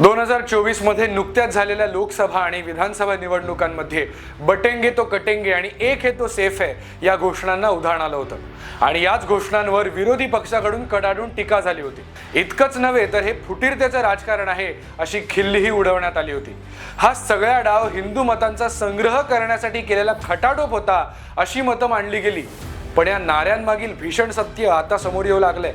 दोन हजार चोवीसमध्ये नुकत्याच झालेल्या लोकसभा आणि विधानसभा निवडणुकांमध्ये बटेंगे तो कटेंगे आणि एक हे तो सेफ आहे या घोषणांना उधाण आलं होतं. आणि याच घोषणांवर विरोधी पक्षाकडून कडाडून टीका झाली होती. इतकंच नव्हे तर हे फुटीरतेचं राजकारण आहे अशी खिल्लीही उडवण्यात आली होती. हा सगळा डाव हिंदू मतांचा संग्रह करण्यासाठी केलेला खटाटोप होता अशी मतं मांडली गेली. पण या नाऱ्यांमागील भीषण सत्य आता समोर येऊ लागलंय.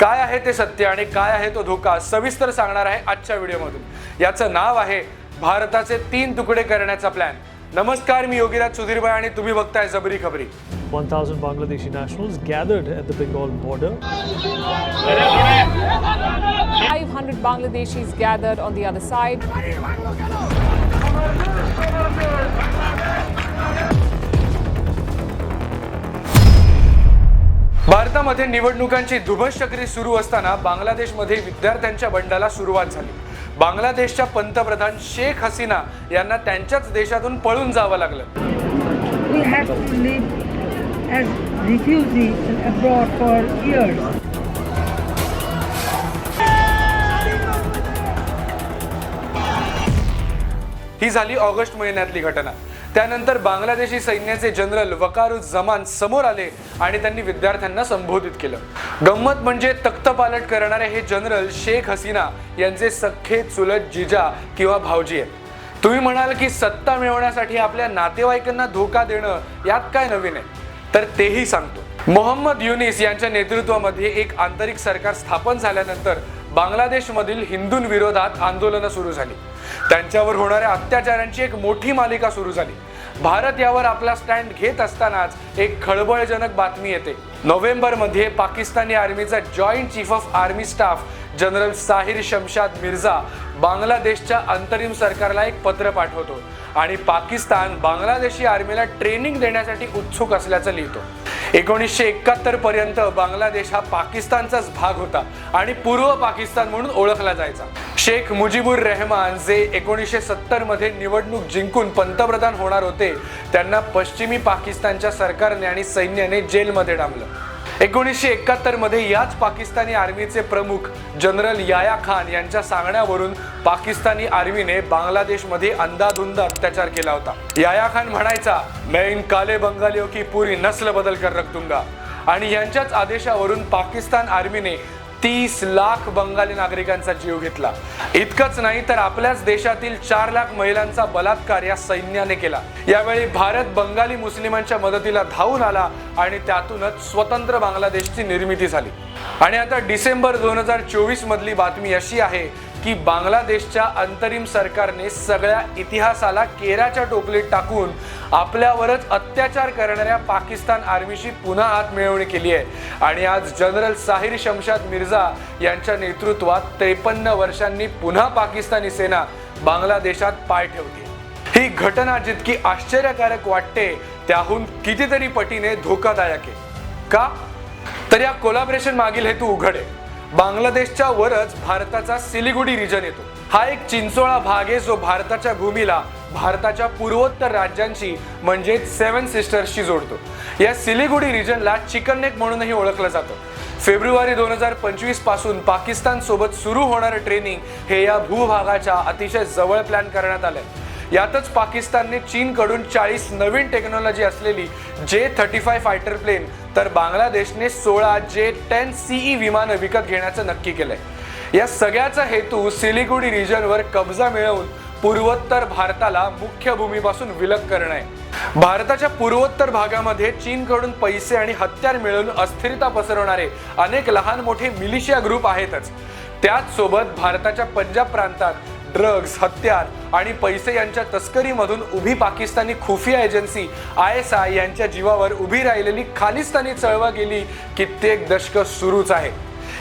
काय आहे ते सत्य आणि काय आहे तो धोका सविस्तर सांगणार आहे आजच्या व्हिडिओमधून याचं नाव आहे भारताचे तीन तुकडे करण्याचा प्लॅन नमस्कार मी योगीराज सुधीरबाई आणि तुम्ही बघताय जबरी खबरी 1,000 Bangladeshi nationals gathered at the Bengal border. 500 Bangladeshis gathered on the other side. भारतामध्ये निवडणुकांची धुमश्चक्री सुरू असताना बांगलादेशमध्ये विद्यार्थ्यांच्या बंडाला सुरुवात झाली. बांगलादेशच्या पंतप्रधान शेख हसीना यांना त्यांच्याच देशातून पळून जावं लागलं. ही झाली ऑगस्ट महिन्यातली घटना. त्यानंतर बांगलादेशी सैन्याचे जनरल वकारुज्जमान समोर आले आणि त्यांनी विद्यार्थ्यांना संबोधित केलं. गंमत म्हणजे तख्तपालट करणारे हे जनरल शेख हसीना यांचे सख्खे चुलत जिजा किंवा भाऊजी आहेत. तुम्ही म्हणाल की सत्ता मिळवण्यासाठी आपल्या नातेवाईकांना धोका देणं यात काय नवीन आहे? तर तेही सांगतो. मोहम्मद युनिस यांच्या नेतृत्वामध्ये एक आंतरिक सरकार स्थापन झाल्यानंतर बांगलादेशमधील हिंदूंविरोधात आंदोलनं सुरू झाली. त्यांच्यावर होणाऱ्या अत्याचारांची एक मोठी मालिका सुरू झाली. भारत यावर आपला स्टँड घेत असतानाच एक खळबळजनक बातमी येते. नोव्हेंबरमध्ये Pakistani आर्मीचा joint chief of army staff general Sahir Shamshad Mirza बांगलादेशच्या अंतरिम सरकारला एक पत्र पाठवतो आणि पाकिस्तान बांगलादेशी आर्मीला ट्रेनिंग देण्यासाठी उत्सुक असल्याचं लिहितो. एकोणीसशे एकाहत्तर पर्यंत बांगलादेश हा पाकिस्तानचाच भाग होता आणि पूर्व पाकिस्तान म्हणून ओळखला जायचा. शेख मुजीबुर रेहमान जे एकोणीसशे सत्तरमध्ये निवडणूक जिंकून पंतप्रधान होणार होते त्यांना पश्चिमी पाकिस्तानच्या सरकारने आणि सैन्याने जेलमध्ये डांबलं. एकोणीसशे एकाहत्तरमध्ये याच पाकिस्तानी आर्मीचे प्रमुख जनरल याया खान यांच्या सांगण्यावरून पाकिस्तानी आर्मीने बांगलादेशमध्ये अंदाधुंद अत्याचार केला होता. याया खान म्हणायचा मैं इन काले बंगालियों की पूरी नस्ल बदल कर रख दूंगा. आणि यांच्याच आदेशावरून पाकिस्तान आर्मीने तीस लाख बंगाली नागरिकांचा जीव घेतला. इतकंच नाही तर आपल्याच देशातील चार लाख महिलांचा बलात्कार या सैन्याने केला. यावेळी भारत बंगाली मुस्लिमांच्या मदतीला धावून आला आणि त्यातूनच स्वतंत्र बांगलादेशची निर्मिती झाली. आणि आता डिसेंबर दोन हजार चोवीस मधली बातमी अशी आहे की बांगलादेशच्या अंतरिम सरकारने सगळ्या इतिहासाला केराच्या टोपलीत टाकून आपल्यावरच अत्याचार करणाऱ्या पाकिस्तान आर्मीशी पुन्हा हात मिळवणी केली आहे. आणि आज जनरल साहिर शमशाद मिर्झा यांच्या नेतृत्वात त्रेपन्न वर्षांनी पुन्हा पाकिस्तानी सेना बांगलादेशात पाय ठेवते. ही घटना जितकी आश्चर्यकारक वाटते त्याहून कितीतरी पटीने धोकादायक आहे. का? तर या कोलाबरेशन मागील हेतू उघड आहे. बांगलादेशच्या वरच भारताचा सिलिगुडी रिजन येतो. हा एक चिंचोळा भाग आहे जो भारताच्या भूमीला भारताच्या पूर्वोत्तर राज्यांशी म्हणजे सेवन सिस्टर्सशी जोडतो. या सिलिगुडी रिजनला चिकन नेक म्हणूनही ओळखलं जातं. फेब्रुवारी दोन हजार पंचवीसपासून पाकिस्तान सोबत सुरू होणारं ट्रेनिंग हे या भूभागाच्या अतिशय जवळ प्लॅन करण्यात आलंय. यातच पाकिस्तानने चीनकडून चाळीस नवीन टेक्नॉलॉजी असलेली जे थर्टी फाय फायटर प्लेन तर बांगलादेशने सोळा जे टेन सीई विमानं विकत घेण्याचं नक्की केलंय. या सगळ्याचा हेतू सिलिगुडी रिजनवर कब्जा मिळवून पूर्वोत्तर भारताला मुख्य भूमीपासून विलग करणं आहे. भारताच्या पूर्वोत्तर भागामध्ये चीनकडून पैसे आणि हत्यार मिळवून अस्थिरता पसरवणारे अनेक लहान मोठे मिलिशिया ग्रुप आहेतच. त्याच सोबत भारताच्या पंजाब प्रांतात ड्रग्ज हत्यार आणि पैसे यांच्या तस्करीमधून उभी पाकिस्तानी खुफिया एजन्सी आय एस आय यांच्या जीवावर उभी राहिलेली खालिस्तानी चळवळ गेली कित्येक दशक सुरूच आहे.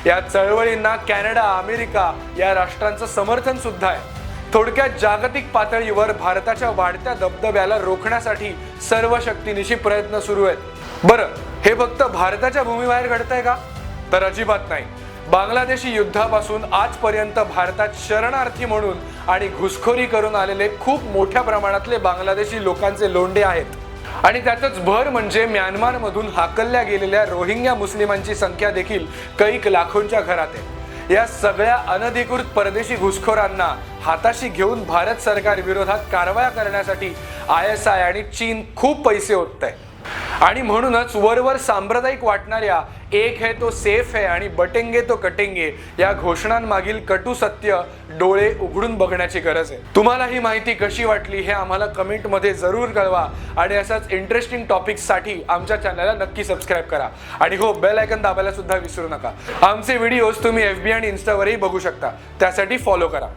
या चळवळींना कॅनडा अमेरिका या राष्ट्रांचं समर्थन सुद्धा आहे. थोडक्यात जागतिक पातळीवर भारताच्या वाढत्या दबदब्याला रोखण्यासाठी सर्व शक्तीनिशी प्रयत्न सुरू आहेत. बरं हे फक्त भारताच्या भूमीबाहेर घडतंय का? तर अजिबात नाही. बांगलादेशी युद्धापासून आजपर्यंत भारतात शरणार्थी म्हणून आणि घुसखोरी करून आलेले खूप मोठ्या प्रमाणातले बांगलादेशी लोकांचे लोंढे आहेत. आणि त्यातच भर म्हणजे म्यानमारमधून हाकलल्या गेलेल्या रोहिंग्या मुस्लिमांची संख्या देखील कैक लाखोंच्या घरात आहे. या सगळ्या अनधिकृत परदेशी घुसखोरांना हाताशी घेऊन भारत सरकार विरोधात कारवाया करण्यासाठी आय एस आय आणि चीन खूप पैसे ओतत आहे आणि म्हणूनच वरवर सांप्रदायिक वाटणाऱ्या एक है तो सेफ है आणि बटेंगे तो कटेंगे या घोषणांमागील कटू सत्य डोळे उघडून बघण्याची गरज आहे. तुम्हाला ही माहिती कशी वाटली हे आम्हाला कमेंटमध्ये जरूर कळवा आणि अशाच इंटरेस्टिंग टॉपिक्ससाठी आमच्या चॅनलला नक्की सबस्क्राईब करा. आणि हो बेल आयकन दाबायला सुद्धा विसरू नका. आमचे व्हिडिओज तुम्ही एफ बी आणि इन्स्टावरही बघू शकता. त्यासाठी फॉलो करा.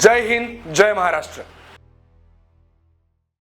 जय हिंद जय महाराष्ट्र.